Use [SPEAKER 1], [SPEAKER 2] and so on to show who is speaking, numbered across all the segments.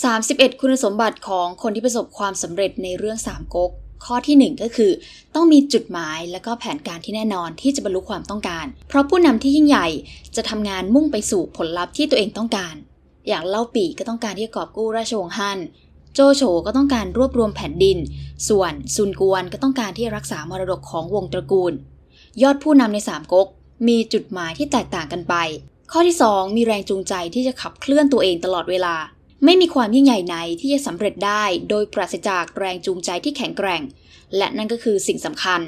[SPEAKER 1] 31 คุณสมบัติของคนที่ประสบความสำเร็จในเรื่องสามก๊กข้อทีหนึ่1 ก็คือ ต้องมีจุดหมายและก็แผนการที่แน่นอนที่จะบรรลุความต้องการ เพราะผู้นำที่ยิ่งใหญ่จะทำงานมุ่งไปสู่ผลลัพธ์ที่ตัวเองต้องการ อย่างเล่าปีก็ต้องการที่จะกอบกู้ราชวงศ์ฮั่นโจโฉก็ต้องการรวบรวมแผ่นดิน ส่วนซุนกวนก็ต้องการที่รักษามรดกของวงตระกูล ยอดผู้นำในสามก๊กมีจุดหมายที่แตกต่างกันไป ข้อที่ 2 มีแรงจูงใจที่จะขับเคลื่อนตัวเองตลอดเวลา ไม่มีความยิ่งใหญ่ไหนที่จะสำเร็จได้โดยปราศจากแรงจูงใจที่แข็งแกร่ง และนั่นก็คือสิ่งสำคัญ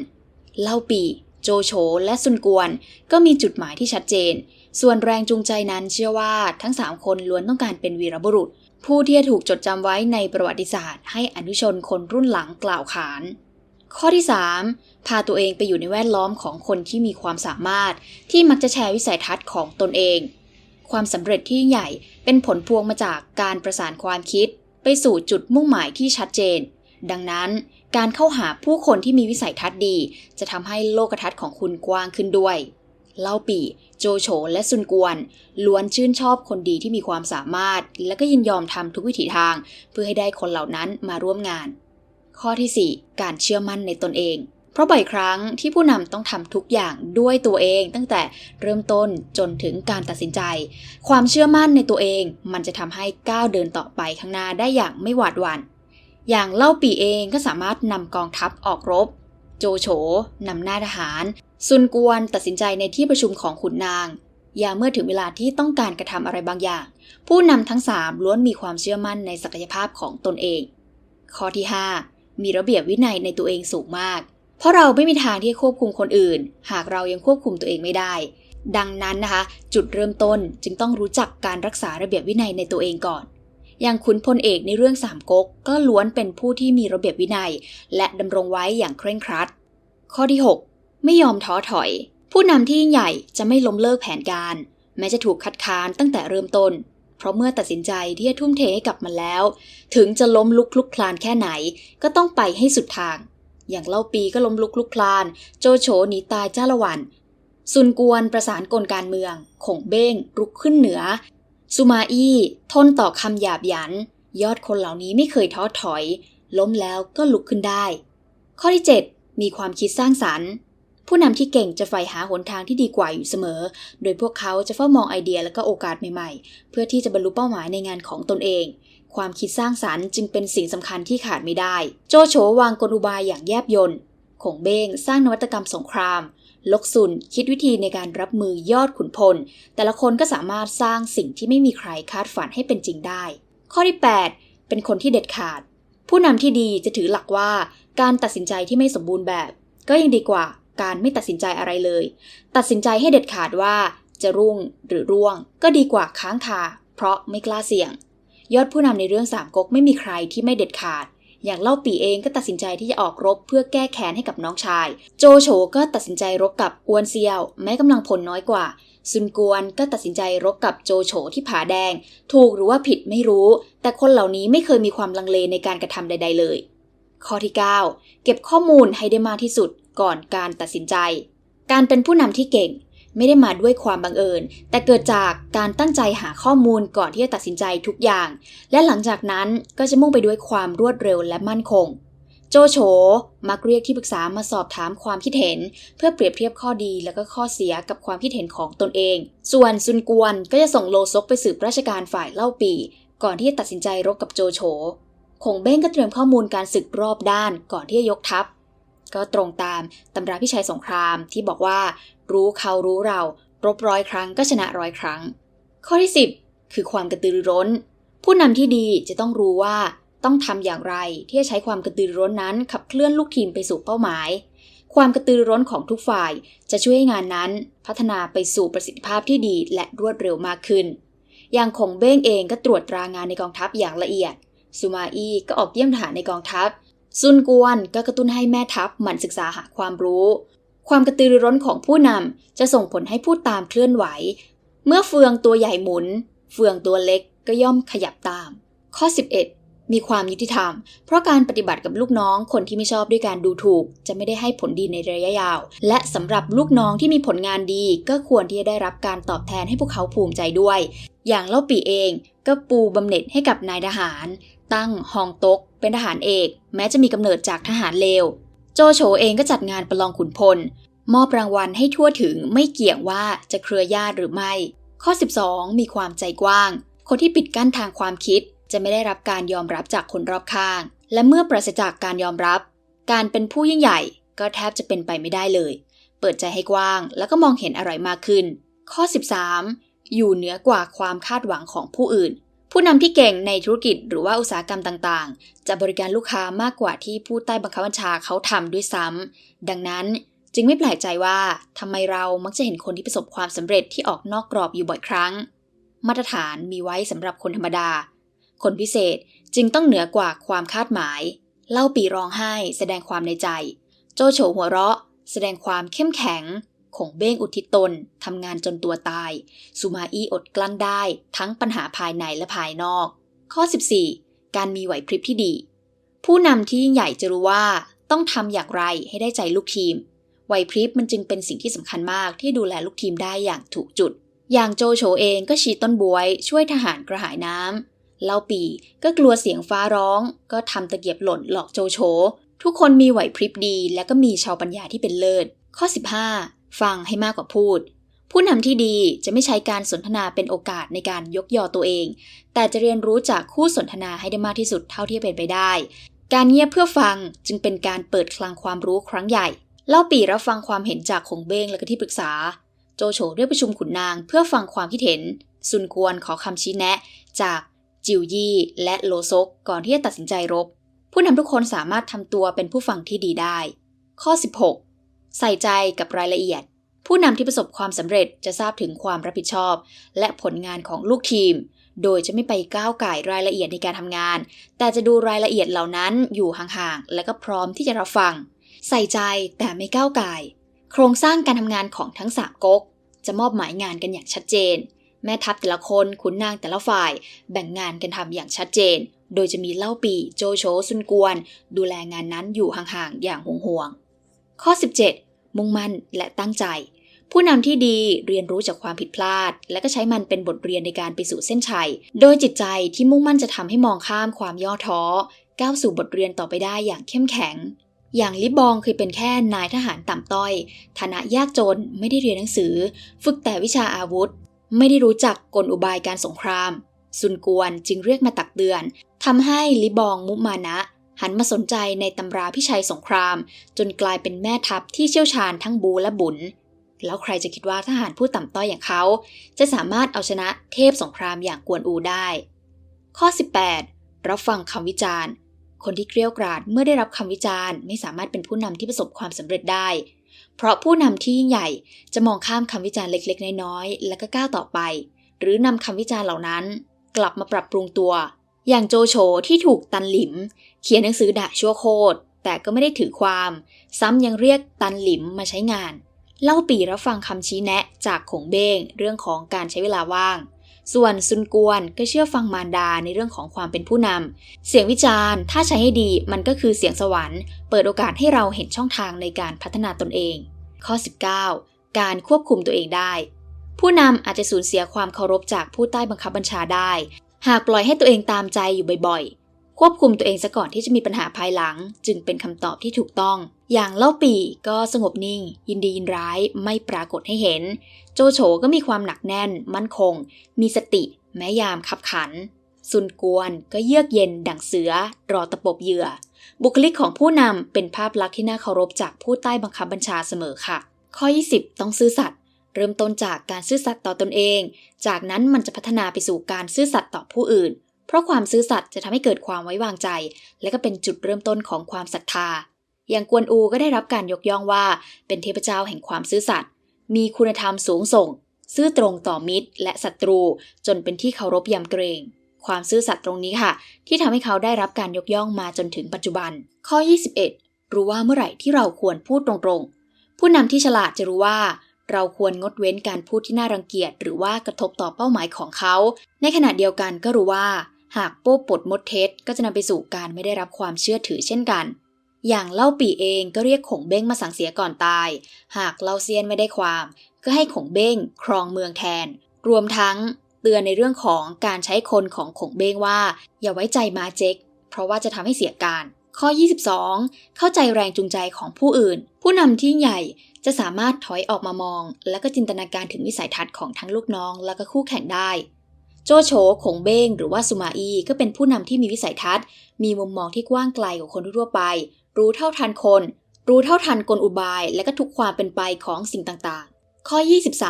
[SPEAKER 1] เล่าปี โจโฉและซุนกวน ก็มีจุดหมายที่ชัดเจน ส่วนแรงจูงใจนั้นเชื่อว่าทั้ง 3 คนล้วนต้องการเป็นวีรบุรุษ ผู้ที่จะถูกจดจำไว้ในประวัติศาสตร์ ให้อนุชนคนรุ่นหลังกล่าวขาน ข้อที่ 3 พาตัวเองไปอยู่ในแวดล้อมของคนที่มีความสามารถ ที่มักจะแชร์วิสัยทัศน์ของตนเอง ความสำเร็จที่ใหญ่เป็นผลพวงมาจากการประสานความคิด ไปสู่จุดมุ่งหมายที่ชัดเจน ดังนั้น การเข้าหาผู้คนที่มีวิสัยทัศน์ดี จะทำให้โลกทัศน์ของคุณกว้างขึ้นด้วย เล่าปีโจโฉและซุนกวน ล้วนชื่นชอบคนดีที่มีความสามารถ และก็ยินยอมทำทุกวิถีทาง เพื่อให้ได้คนเหล่านั้นมาร่วมงาน ข้อที่ 4 การเชื่อมั่นในตนเอง เพราะบ่อยครั้งที่ผู้นำต้องทำทุกอย่างด้วยตัวเอง ตั้งแต่เริ่มต้นจนถึงการตัดสินใจ ความเชื่อมั่นในตัวเองมันจะทำให้ก้าวเดินต่อไปข้างหน้าได้อย่างไม่หวาดหวัน่นอย่างเล่าปีเองก็สามารถนำกองทัพออกรบ โจโฉนำหน้าทหาร ซุนกวนตัดสินใจในที่ประชุมของขุนนางอย่าเมื่อถึงเวลาที่ต้องการกระทำอะไรบางอย่าง ผู้นำทั้งสามล้วนมีความเชื่อมั่นในศักยภาพของตนเอง ข้อที่ 5 มีระเบียบวินัยในตัวเองสูงมาก ราะเราไม่มีทางที่จะควบคุมคนอื่น หากเรายังควบคุมตัวเองไม่ได้ ดังนั้นนะคะ จุดเริ่มต้นจึงต้องรู้จักการรักษาระเบียบวินัยในตัวเองก่อน อย่างขุนพลเอกในเรื่องสามก๊กก็ล้วนเป็นผู้ที่มีระเบียบวินัย และดำรงไว้อย่างเคร่งครัด ข้อที่ 6 ไม่ยอมท้อถอย ผู้นำที่ยิ่งใหญ่จะไม่ล้มเลิกแผนการ แม้จะถูกคัดค้านตั้งแต่เริ่มต้นเพราะเมื่อตัดสินใจที่จะทุ่มเทให้กับมันแล้ว ถึงจะล้มลุกคลุกคลานแค่ไหน ก็ต้องไปให้สุดทาง อย่างเล่าปีก็ล้มลุกลุกคลาน โจโฉหนีตายจ้าละวันซุนกวนประสานกลการเมืองขงเบ้งรุกขึ้นเหนือสุมาอี้ทนต่อคำหยาบหยัน ยอดคนเหล่านี้ไม่เคยท้อถอย ล้มแล้วก็ลุกขึ้นได้ ข้อที่ 7 มีความคิดสร้างสรรค์ ผู้นำที่เก่งจะใฝ่หาหนทางที่ดีกว่าอยู่เสมอ โดยพวกเขาจะเฝ้ามองไอเดียและก็โอกาสใหม่ๆ เพื่อที่จะบรรลุเป้าหมายในงานของตนเอง ความคิดสร้างสรรค์จึงเป็นสิ่งสำคัญที่ขาดไม่ได้ โจโฉวางกลอุบายอย่างแยบยลขงเบ้งสร้างนวัตกรรมสงคราม ลกซุนคิดวิธีในการรับมือยอดขุนพล แต่ละคนก็สามารถสร้างสิ่งที่ไม่มีใครคาดฝันให้เป็นจริงได้ ข้อที่ 8 เป็นคนที่เด็ดขาด ผู้นำที่ดีจะถือหลักว่า การตัดสินใจที่ไม่สมบูรณ์แบบ ก็ยังดีกว่าการไม่ตัดสินใจอะไรเลย ตัดสินใจให้เด็ดขาดว่าจะรุ่งหรือร่วง ก็ดีกว่าค้างคาเพราะไม่กล้าเสี่ยง ยอดผู้นำในเรื่องสามก๊กไม่มีใครที่ไม่เด็ดขาด อย่างเล่าปีเองก็ตัดสินใจที่จะออกรบเพื่อแก้แค้นให้กับน้องชาย โจโฉก็ตัดสินใจรบกับอวนเซียว แม้กำลังพลน้อยกว่า ซุนกวนก็ตัดสินใจรบกับโจโฉที่ผาแดง ถูกหรือว่าผิดไม่รู้ แต่คนเหล่านี้ไม่เคยมีความลังเลในการกระทำใด ๆ เลย ข้อที่ 9 เก็บข้อมูลให้ได้มากที่สุดก่อนการตัดสินใจ การเป็นผู้นำที่เก่ง ไม่ได้มาด้วยความบังเอิญ แต่เกิดจากการตั้งใจหาข้อมูลก่อนที่จะตัดสินใจทุกอย่าง และหลังจากนั้นก็จะมุ่งไปด้วยความรวดเร็วและมั่นคง โจโฉมักเรียกที่ปรึกษามาสอบถามความคิดเห็น เพื่อเปรียบเทียบข้อดีและก็ข้อเสียกับความคิดเห็นของตนเอง ส่วนซุนกวนก็จะส่งโลซกไปสืบราชการฝ่ายเล่าปี ก่อนที่จะตัดสินใจรบกับโจโฉคงเบ้งก็เตรียมข้อมูลการศึกรอบด้านก่อนที่จะยกทัพก็ตรงตามตำราพิชัยสงครามที่บอกว่า รู้เขารู้เรา รบร้อยครั้งก็ชนะร้อยครั้ง ข้อที่ 10 คือความกระตือรือร้น ผู้นำที่ดีจะต้องรู้ว่าต้องทำอย่างไรที่จะใช้ความกระตือรือร้นนั้น ขับเคลื่อนลูกทีมไปสู่เป้าหมาย ความกระตือรือร้นของทุกฝ่ายจะช่วยให้งานนั้น พัฒนาไปสู่ประสิทธิภาพที่ดีและรวดเร็วมากขึ้น อย่างคงเบ้งเองก็ตรวจตรางานในกองทัพอย่างละเอียดซูมาอี้ก็ออกเยี่ยมทหารในกองทัพซุนกวนก็กระตุ้นให้แม่ทัพหมั่นศึกษาหาความรู้ ความกระตือรือร้นของผู้นำจะส่งผลให้ผู้ตามเคลื่อนไหว เมื่อเฟืองตัวใหญ่หมุน เฟืองตัวเล็กก็ย่อมขยับตาม ข้อ 11 มีความยุติธรรม เพราะการปฏิบัติกับลูกน้องคนที่ไม่ชอบด้วยการดูถูก จะไม่ได้ให้ผลดีในระยะยาว และสำหรับลูกน้องที่มีผลงานดี ก็ควรที่จะได้รับการตอบแทนให้พวกเขาภูมิใจด้วย อย่างเล่าปีเองก็ปูบำเหน็จให้กับนายทหาร ตั้งฮองตกเป็นทหารเอก แม้จะมีกำเนิดจากทหารเลว โจโฉเองก็จัดงานประลองขุนพล มอบรางวัลให้ทั่วถึงไม่เกี่ยงว่าจะเครือญาติหรือไม่ ข้อ 12 มีความใจกว้าง คนที่ปิดกั้นทางความคิดจะไม่ได้รับการยอมรับจากคนรอบข้าง และเมื่อปราศจากการยอมรับ การเป็นผู้ยิ่งใหญ่ก็แทบจะเป็นไปไม่ได้เลย เปิดใจให้กว้าง แล้วก็มองเห็นอะไรมากขึ้น ข้อ 13 อยู่เหนือกว่าความคาดหวังของผู้อื่น ผู้นำที่เก่งในธุรกิจหรือว่าอุตสาหกรรมต่างๆ จะบริการลูกค้ามากกว่าที่ผู้ใต้บังคับบัญชาเขาทำด้วยซ้ำดังนั้นจึงไม่แปลกใจว่าทำไมเรามักจะเห็นคนที่ประสบความสำเร็จที่ออกนอกกรอบอยู่บ่อยครั้ง มาตรฐานมีไว้สำหรับคนธรรมดา คนพิเศษจึงต้องเหนือกว่าความคาดหมาย เล่าปีร้องไห้ แสดงความในใจ โจโฉหัวเราะ แสดงความเข้มแข็ง ของเบ้งอุทิศตนทำงานจนตัวตาย สุมาอี้อดกลั้นได้ทั้งปัญหาภายในและภายนอก ข้อ 14 การมีไหวพริบที่ดี ผู้นำที่ยิ่งใหญ่จะรู้ว่าต้องทำอย่างไรให้ได้ใจลูกทีม ไหวพริบมันจึงเป็นสิ่งที่สำคัญมากที่ดูแลลูกทีมได้อย่างถูกจุด อย่างโจโฉเองก็ฉีดต้นบวย ช่วยทหารกระหายน้ำเล่าปีก็กลัวเสียงฟ้าร้อง ก็ทำตะเกียบหล่นหลอกโจโฉทุกคนมีไหวพริบดีและก็มีชาวปัญญาที่เป็นเลิศ ข้อ 15 ฟังให้มากกว่าพูด ผู้นำที่ดีจะไม่ใช้การสนทนาเป็นโอกาสในการยกยอตัวเอง แต่จะเรียนรู้จากคู่สนทนาให้ได้มากที่สุดเท่าที่เป็นไปได้ การเงียบเพื่อฟังจึงเป็นการเปิดคลังความรู้ครั้งใหญ่ เล่าปีรับฟังความเห็นจากคงเบ้งและก็ที่ปรึกษา โจโฉเรียกประชุมขุนนางเพื่อฟังความคิดเห็น ซุนกวนขอคำชี้แนะ จากจิวยี่และโลซกก่อนที่จะตัดสินใจรบ ผู้นำทุกคนสามารถทำตัวเป็นผู้ฟังที่ดีได้ ข้อ 16 ใส่ใจกับรายละเอียด ผู้นำที่ประสบความสำเร็จจะทราบถึงความรับผิดชอบ และผลงานของลูกทีม โดยจะไม่ไปก้าวไก่รายละเอียดในการทำงาน แต่จะดูรายละเอียดเหล่านั้นอยู่ห่างๆ และก็พร้อมที่จะรับฟัง ใส่ใจแต่ไม่ก้าวไก่โครงสร้างการทำงานของทั้งสามก๊ก จะมอบหมายงานกันอย่างชัดเจน แม่ทัพแต่ละคนขุนนางแต่ละฝ่าย แบ่งงานกันทำอย่างชัดเจน โดยจะมีเล่าปีโจโฉซุนกวน ดูแลงานนั้นอยู่ห่างๆอย่างห่วงๆข้อ 17 มุ่งมั่นและตั้งใจ ผู้นำที่ดีเรียนรู้จากความผิดพลาด และก็ใช้มันเป็นบทเรียนในการไปสู่เส้นชัย โดยจิตใจที่มุ่งมั่นจะทำให้มองข้ามความย่อท้อ ก้าวสู่บทเรียนต่อไปได้อย่างเข้มแข็ง อย่างลิบบองเคยเป็นแค่นายทหารต่ำต้อย ฐานะยากจนไม่ได้เรียนหนังสือ ฝึกแต่วิชาอาวุธ ไม่ได้รู้จักกลอุบายการสงครามซุนกวนจึงเรียกมาตักเตือนทำให้ลิบองมุมานะ หันมาสนใจในตำราพิชัยสงคราม จนกลายเป็นแม่ทัพที่เชี่ยวชาญทั้งบูและบุญแล้วใครจะคิดว่าทหารผู้ต่ำต้อยอย่างเขา จะสามารถเอาชนะเทพสงครามอย่างกวนอูได้ ข้อ 18 รับฟังคำวิจารณ์ คนที่เกรี้ยวกราดเมื่อได้รับคำวิจารณ์ ไม่สามารถเป็นผู้นำที่ประสบความสำเร็จได้ เพราะผู้นำที่ยิ่งใหญ่จะมองข้ามคำวิจารณ์เล็ก ๆ น้อยๆแล้วก็ก้าวต่อไป หรือนำคำวิจารณ์เหล่านั้น กลับมาปรับปรุงตัว อย่างโจโฉที่ถูกตันหลิม เขียนหนังสือด่าชั่วโคตรแต่ก็ไม่ได้ถือความ ซ้ำยังเรียกตันหลิมมาใช้งาน เล่าปีรับฟังคำชี้แนะจากขงเบ้งเรื่องของการใช้เวลาว่าง ส่วนซุนกวนก็เชื่อฟังมารดาในเรื่องของความเป็นผู้นำเสียงวิจารณ์ ถ้าใช้ให้ดีมันก็คือเสียงสวรรค์ เปิดโอกาสให้เราเห็นช่องทางในการพัฒนาตนเอง ข้อ 19 การควบคุมตัวเองได้ผู้นำอาจจะสูญเสียความเคารพจากผู้ใต้บังคับบัญชาได้ หากปล่อยให้ตัวเองตามใจอยู่บ่อยๆ ควบคุมตัวเองซะก่อนที่จะมีปัญหาภายหลัง จึงเป็นคำตอบที่ถูกต้อง อย่างเล่าปีก็สงบนิ่ง ยินดียินร้ายไม่ปรากฏให้เห็น โจโฉก็มีความหนักแน่น มั่นคง มีสติ แม้ยามขับขัน ซุนกวนก็เยือกเย็น ดั่งเสือ รอตะปบเหยื่อ บุคลิกของผู้นำเป็นภาพลักษณ์ที่น่าเคารพจากผู้ใต้บังคับบัญชาเสมอค่ะ ข้อ 20 ต้องซื่อสัตย์ เริ่มต้นจากการซื่อสัตย์ต่อตนเอง จากนั้นมันจะพัฒนาไปสู่การซื่อสัตย์ต่อผู้อื่น เพราะความซื่อสัตย์จะทำให้เกิดความไว้วางใจ และก็เป็นจุดเริ่มต้นของความศรัทธา อย่างกวนอูก็ได้รับการยกย่องว่า เป็นเทพเจ้าแห่งความซื่อสัตย์ มีคุณธรรมสูงส่ง ซื่อตรงต่อมิตร และศัตรู จนเป็นที่เคารพยำเกรง ความซื่อสัตย์ตรงนี้ค่ะ ที่ทำให้เขาได้รับการยกย่องมาจนถึงปัจจุบัน ข้อ 21 รู้ว่าเมื่อไหร่ที่เราควรพูดตรงๆ ผู้นำที่ฉลาดจะรู้ว่า เราควรงดเว้นการพูดที่น่ารังเกียจหรือว่ากระทบต่อเป้าหมายของเขา ในขณะเดียวกันก็รู้ว่า หากโป้ปดมดเท็จก็จะนำไปสู่การไม่ได้รับความเชื่อถือเช่นกัน อย่างเล่าปีเองก็เรียกขงเบ้งมาสั่งเสียก่อนตาย หากเล่าเซียนไม่ได้ความ ก็ให้ขงเบ้งครองเมืองแทน รวมทั้งเตือนในเรื่องของการใช้คนของขงเบ้งว่า อย่าไว้ใจมาเจ็กเพราะว่าจะทำให้เสียการ ข้อ 22 เข้าใจแรงจูงใจของผู้อื่น ผู้นำที่ใหญ่จะสามารถถอยออกมามอง และก็จินตนาการถึงวิสัยทัศน์ของทั้งลูกน้อง และก็คู่แข่งได้ โจโฉขงเบ้งหรือว่าสุมาอีก็เป็นผู้นำที่มีวิสัยทัศน์ มีมุมมองที่กว้างไกลกว่าคนทั่วไป รู้เท่าทันคน รู้เท่าทันกลอุบาย และก็ทุกความเป็นไปของสิ่งต่างๆ ข้อ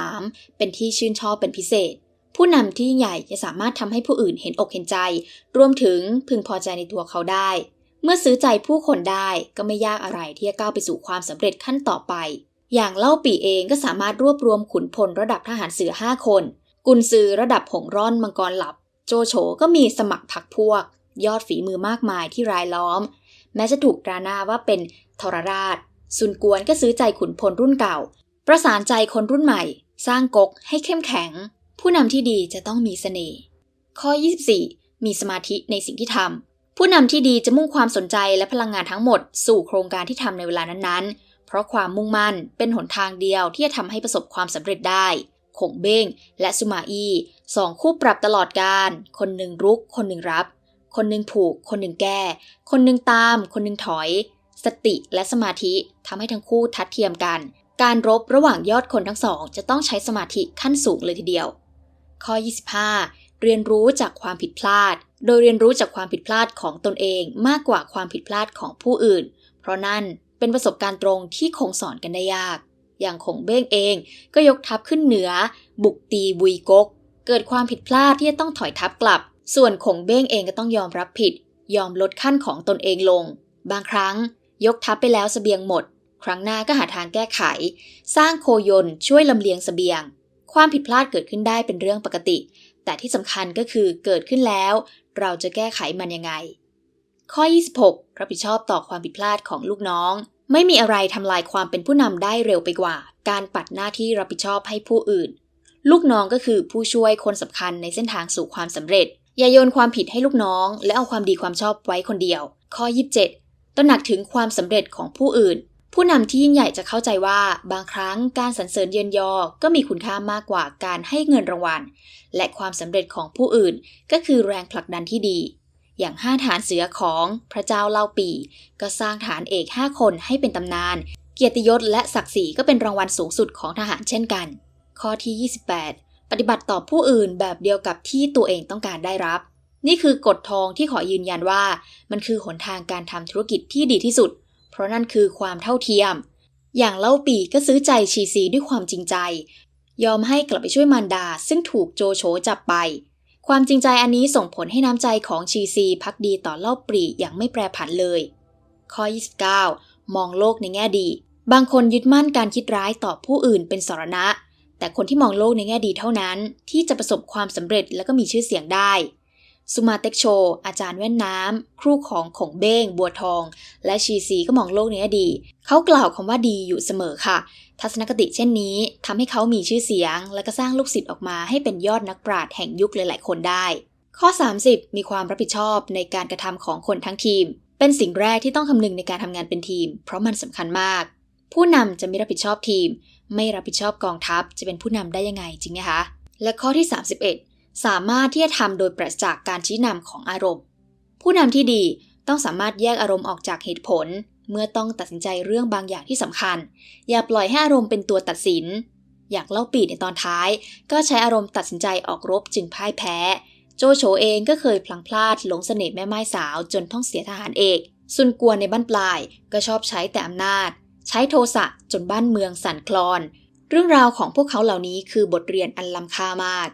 [SPEAKER 1] 23 เป็นที่ชื่นชอบเป็นพิเศษผู้นำที่ใหญ่จะสามารถทำให้ผู้อื่นเห็นอกเห็นใจ รวมถึงพึงพอใจในตัวเขาได้ เมื่อซื้อใจผู้คนได้ก็ไม่ยากอะไรที่จะก้าวไปสู่ความสำเร็จขั้นต่อไป อย่างเล่าปีเองก็สามารถรวบรวมขุนพลระดับทหารเสือ 5 คน กุนซือระดับหงร่อนมังกรหลับ โจโฉก็มีสมัครพักพวก ยอดฝีมือมากมายที่รายล้อม แม้จะถูกตราหน้าว่าเป็นทรราชซุนกวนก็ซื้อใจขุนพลรุ่นเก่า ประสานใจคนรุ่นใหม่ สร้างกกให้เข้มแข็ง ผู้นำที่ดีจะต้องมีเสน่ห์ข้อ 24 มีสมาธิในสิ่งที่ทำ ผู้นำที่ดีจะมุ่งความสนใจและพลังงานทั้งหมด สู่โครงการที่ทำในเวลานั้นๆ เพราะความมุ่งมั่นเป็นหนทางเดียวที่จะทำให้ประสบความสำเร็จได้ขงเบ้งและสุมาอีสองคู่ปรับตลอดการ คนหนึ่งรุก คนหนึ่งรับ คนหนึ่งผูก คนหนึ่งแก้ คนหนึ่งตาม คนหนึ่งถอย สติและสมาธิทำให้ทั้งคู่ทัดเทียมกัน การรบระหว่างยอดคนทั้งสอง จะต้องใช้สมาธิขั้นสูงเลยทีเดียว ข้อ 25 เรียนรู้จากความผิดพลาด โดยเรียนรู้จากความผิดพลาดของตนเองมากกว่าความผิดพลาดของผู้อื่น เพราะนั่นเป็นประสบการณ์ตรงที่คงสอนกันได้ยาก อย่างขงเบ้งเองก็ยกทัพขึ้นเหนือ บุกตีบุยกก เกิดความผิดพลาดที่จะต้องถอยทัพกลับ ส่วนขงเบ้งเองก็ต้องยอมรับผิด ยอมลดขั้นของตนเองลง บางครั้ง ยกทัพไปแล้วสเสบียงหมด ครั้งหน้าก็หาทางแก้ไข สร้างโคยนช่วยลำเลียงสเสบียง ความผิดพลาดเกิดขึ้นได้เป็นเรื่องปกติแต่ที่สำคัญก็คือเกิดขึ้นแล้ว เราจะแก้ไขมันยังไง ข้อ 26 รับผิดชอบต่อความผิดพลาดของลูกน้อง ไม่มีอะไรทำลายความเป็นผู้นำได้เร็วไปกว่า การปัดหน้าที่รับผิดชอบให้ผู้อื่น ลูกน้องก็คือผู้ช่วยคนสำคัญในเส้นทางสู่ความสำเร็จ อย่าโยนความผิดให้ลูกน้อง และเอาความดีความชอบไว้คนเดียว ข้อ 27ตระหนักถึงความสำเร็จของผู้อื่น ผู้นำที่ยิ่งใหญ่จะเข้าใจว่าบางครั้งการสรรเสริญเยินยอ ก็มีคุณค่ามากกว่าการให้เงินรางวัล และความสำเร็จของผู้อื่น ก็คือแรงผลักดันที่ดี อย่างห้าฐานเสือของพระเจ้าเล่าปี ก็สร้างฐานเอกห้าคนให้เป็นตำนาน เกียรติยศและศักดิ์ศรีก็เป็นรางวัลสูงสุดของทหารเช่นกัน ข้อที่ 28 ปฏิบัติต่อผู้อื่นแบบเดียวกับที่ตัวเองต้องการได้รับ นี่คือกฎทองที่ขอยืนยันว่า มันคือหนทางการทำธุรกิจที่ดีที่สุด เพราะนั่นคือความเท่าเทียม อย่างเล่าปีก็ซื้อใจชีซีด้วยความจริงใจ ยอมให้กลับไปช่วยมารดาซึ่งถูกโจโฉจับไป ความจริงใจอันนี้ส่งผลให้น้ำใจของชีซีพักดีต่อเล่าปรีอย่างไม่แปรผันเลย ข้อ 29 มองโลกในแง่ดี บางคนยึดมั่นการคิดร้ายต่อผู้อื่นเป็นสรณะ แต่คนที่มองโลกในแง่ดีเท่านั้น ที่จะประสบความสำเร็จและก็มีชื่อเสียงได้ สุมาเต็กโช อาจารย์แว่นน้ำ ครูของของเบ้ง บัวทอง และชีซีก็มองโลกในแง่ดี เขากล่าวคำว่าดีอยู่เสมอค่ะ ทัศนคติเช่นนี้ทำให้เขามีชื่อเสียง และก็สร้างลูกศิษย์ออกมาให้เป็นยอดนักปราชญ์แห่งยุคหลาย ๆ คนได้ ข้อ 30 มีความรับผิดชอบในการกระทำของคนทั้งทีม เป็นสิ่งแรกที่ต้องคำนึงในการทำงานเป็นทีม เพราะมันสำคัญมาก ผู้นำจะไม่รับผิดชอบทีม ไม่รับผิดชอบกองทัพ จะเป็นผู้นำได้ยังไงจริงไหมคะ และข้อที่ 31 สามารถที่จะทำโดยปราศจากการชี้นำของอารมณ์ ผู้นำที่ดีต้องสามารถแยกอารมณ์ออกจากเหตุผล เมื่อต้องตัดสินใจเรื่องบางอย่างที่สำคัญ อย่าปล่อยให้อารมณ์เป็นตัวตัดสิน อยากเล่าปีในตอนท้าย ก็ใช้อารมณ์ตัดสินใจออกรบจึงพ่ายแพ้ โจโฉเองก็เคยพลังพลาดหลงเสน่ห์แม่ไม้สาวจนต้องเสียทหารเอกซุนกวนในบ้านปลายก็ชอบใช้แต่อำนาจ ใช้โทสะจนบ้านเมืองสั่นคลอน เรื่องราวของพวกเขาเหล่านี้คือบทเรียนอันล้ำค่ามาก